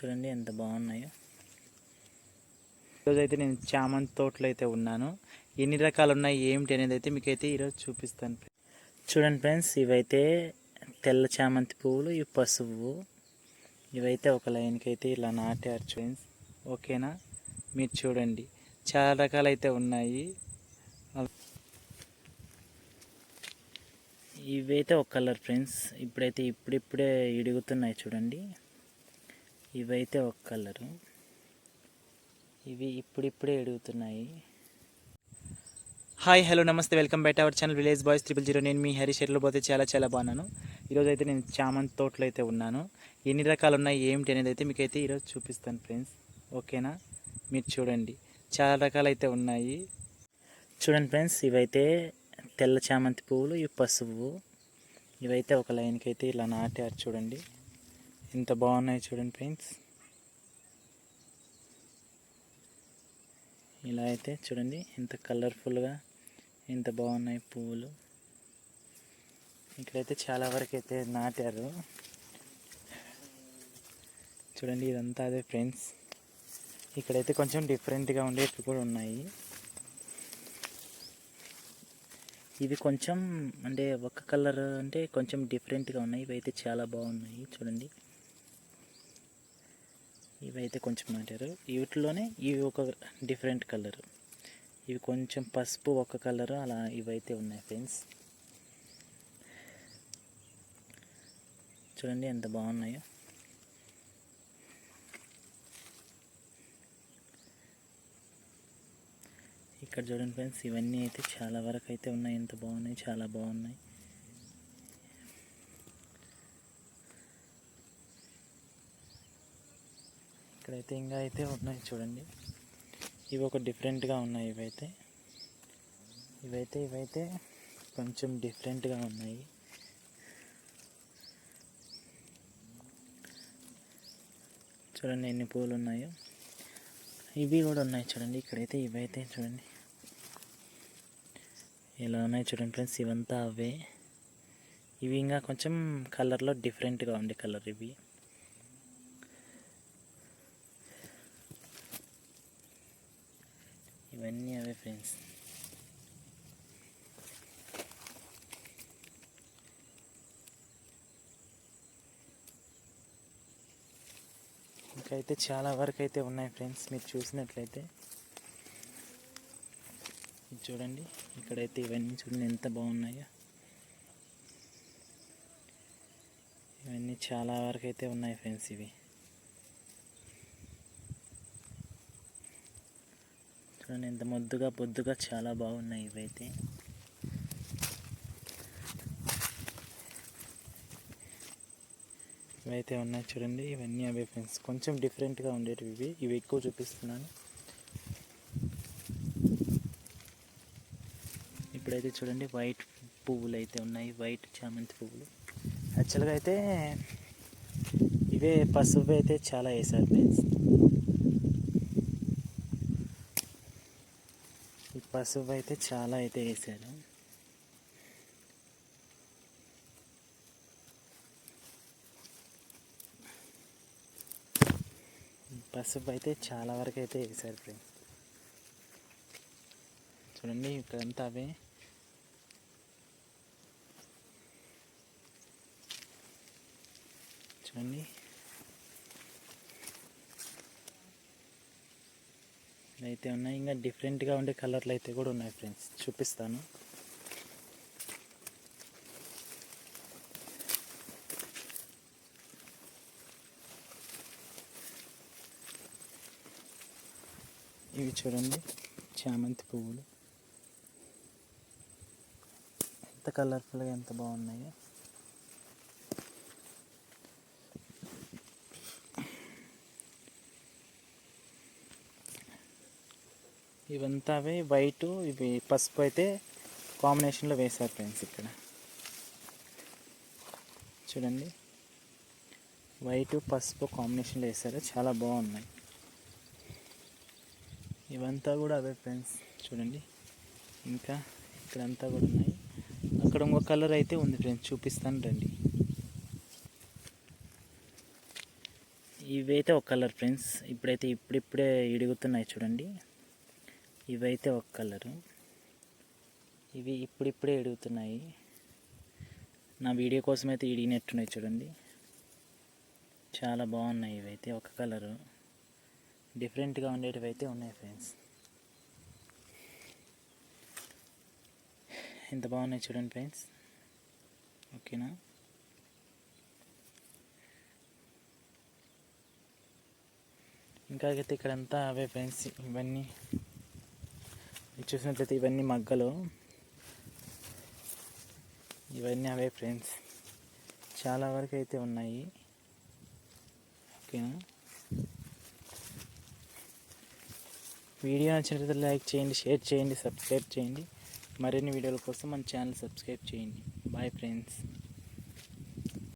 చూడండి ఎంత బాగున్నాయో. ఈరోజు అయితే నేను చామంతి తోటలో అయితే ఉన్నాను. ఎన్ని రకాలు ఉన్నాయి ఏమిటి అనేది అయితే మీకైతే ఈరోజు చూపిస్తాను చూడండి ఫ్రెండ్స్ ఇవైతే తెల్ల చామంతి పువ్వులు ఇవి పసుపు. ఇవైతే ఒక లైన్కి అయితే ఇలా నాటారు ఫ్రెండ్స్. ఓకేనా? మీరు చూడండి. చాలా రకాలైతే ఉన్నాయి. ఇవైతే ఒక కలర్ ఫ్రెండ్స్. ఇప్పుడైతే ఇప్పుడిప్పుడే ఇడుగుతున్నాయి చూడండి. ఇవైతే ఒక కలరు. ఇవి ఇప్పుడిప్పుడే ఎడుగుతున్నాయి. హాయ్ హలో నమస్తే welcome back our channel village boys triple zero. నేను మీ హరీష్ ఎట్ల పోతే చాలా చాలా బాగున్నాను. ఈరోజు అయితే నేను చామంతి తోటలో అయితే ఉన్నాను. ఎన్ని రకాలు ఉన్నాయి ఏమిటి అనేది అయితే మీకైతే ఈరోజు చూపిస్తాను ఫ్రెండ్స్. ఓకేనా? మీరు చూడండి. చాలా రకాలైతే ఉన్నాయి. చూడండి ఫ్రెండ్స్ ఇవైతే తెల్ల చామంతి పువ్వులు ఇవి పసుపు ఇవైతే ఒక లైన్కి అయితే ఇలా నాటారు చూడండి. ఎంత బాగున్నాయి చూడండి ఫ్రెండ్స్ ఇలా అయితే చూడండి ఎంత కలర్ఫుల్గా ఎంత బాగున్నాయి పువ్వులు ఇక్కడైతే చాలా వరకు అయితే నాటారు. చూడండి ఇదంతా అదే ఫ్రెండ్స్. ఇక్కడైతే కొంచెం డిఫరెంట్గా ఉండేవి కూడా ఉన్నాయి. ఇవి కొంచెం అంటే ఒక కలర్ అంటే కొంచెం డిఫరెంట్గా ఉన్నాయి. ఇవి అయితే చాలా బాగున్నాయి చూడండి. ఇవైతే కొంచెం నాటారు. వీటిలోనే ఇవి ఒక డిఫరెంట్ కలర్. ఇవి కొంచెం పసుపు ఒక కలరు అలా ఇవైతే ఉన్నాయి ఫ్రెండ్స్. చూడండి ఎంత బాగున్నాయో. ఇక్కడ చూడండి ఫ్రెండ్స్ ఇవన్నీ అయితే చాలా వరకు అయితే ఉన్నాయి. ఎంత బాగున్నాయి చాలా బాగున్నాయి. ఇక్కడైతే ఇంకా అయితే ఉన్నాయి చూడండి. ఇవి ఒక డిఫరెంట్గా ఉన్నాయి ఇవైతే. ఇవైతే ఇవైతే కొంచెం డిఫరెంట్గా ఉన్నాయి. చూడండి ఎన్ని పూలు ఉన్నాయో. ఇవి కూడా ఉన్నాయి చూడండి. ఇక్కడైతే ఇవైతే చూడండి. ఇలా ఉన్నాయి చూడండి ఫ్రెండ్స్. ఇవంతా అవే. ఇవి ఇంకా కొంచెం కలర్లో డిఫరెంట్గా ఉండే కలర్ ఇవి. ఇవన్నీ అవే ఫ్రెండ్స్. ఇంకైతే చాలా వరకు అయితే ఉన్నాయి ఫ్రెండ్స్ మీరు చూసినట్లయితే. చూడండి ఇక్కడైతే ఇవన్నీ చూడండి ఎంత బాగున్నాయో. ఇవన్నీ చాలా వరకు అయితే ఉన్నాయి ఫ్రెండ్స్ ఇవి. చూడండి ఎంత ముద్దుగా పొద్దుగా చాలా బాగున్నాయి ఇవైతే. ఇవైతే ఉన్నాయి చూడండి ఇవన్నీ అవే ఫ్రెండ్స్ కొంచెం డిఫరెంట్గా ఉండేటివి ఇవి. ఇవి ఎక్కువ చూపిస్తున్నాను. ఇప్పుడైతే చూడండి వైట్ పువ్వులు అయితే ఉన్నాయి. వైట్ చామంతి పువ్వులు. యాక్చువల్గా అయితే ఇవే పసుపు అయితే చాలా వేసారు ఫ్రెండ్స్ పసుపు అయితే చాలా అయితే వేసారు పసుపు అయితే చాలా వరకు అయితే వేసారు ఫ్రెండ్స్ చూడండి ఇక్కడంతా అవే. చూడండి. అయితే ఉన్నాయి. ఇంకా డిఫరెంట్గా ఉండే కలర్లు అయితే కూడా ఉన్నాయి ఫ్రెండ్స్ చూపిస్తాను. ఇవి చూడండి. చామంతి పువ్వులు. ఎంత కలర్ఫుల్గా ఎంత బాగున్నాయో. ఇవంతా అవే వైట్ ఇవి పసుపు అయితే కాంబినేషన్లో వేశారు ఫ్రెండ్స్ ఇక్కడ. చూడండి. వైట్ పసుపు కాంబినేషన్లో వేశారు. చాలా బాగున్నాయి. ఇవంతా కూడా అవే ఫ్రెండ్స్. చూడండి. ఇంకా ఇక్కడంతా కూడా ఉన్నాయి. అక్కడ ఇంకో కలర్ అయితే ఉంది ఫ్రెండ్స్. చూపిస్తాను రండి. ఇవైతే ఒక కలర్ ఫ్రెండ్స్. ఇప్పుడైతే ఇప్పుడిప్పుడే ఇడుగుతున్నాయి చూడండి. ఇవైతే ఒక కలరు. ఇవి ఇప్పుడిప్పుడే ఎడుగుతున్నాయి. నా వీడియో కోసం అయితే ఇడిగినట్టున్నాయి చూడండి. చాలా బాగున్నాయి ఇవైతే ఒక కలరు. డిఫరెంట్గా ఉండేటివి అయితే ఉన్నాయి ఫ్రెండ్స్. ఎంత బాగున్నాయి చూడండి ఫ్రెండ్స్. ఓకేనా? ఇంకా అయితే ఇక్కడంతా అవే ఫ్రెండ్స్ ఇవన్నీ. చూసినట్లయితే ఇవన్నీ మగ్గలు. ఇవన్నీ అవే ఫ్రెండ్స్. చాలా వరకు అయితే ఉన్నాయి. ఓకేనా? వీడియో నచ్చినట్లయితే లైక్ చేయండి షేర్ చేయండి సబ్స్క్రైబ్ చేయండి. మరిన్ని వీడియోల కోసం మన ఛానల్ సబ్స్క్రైబ్ చేయండి. Bye friends.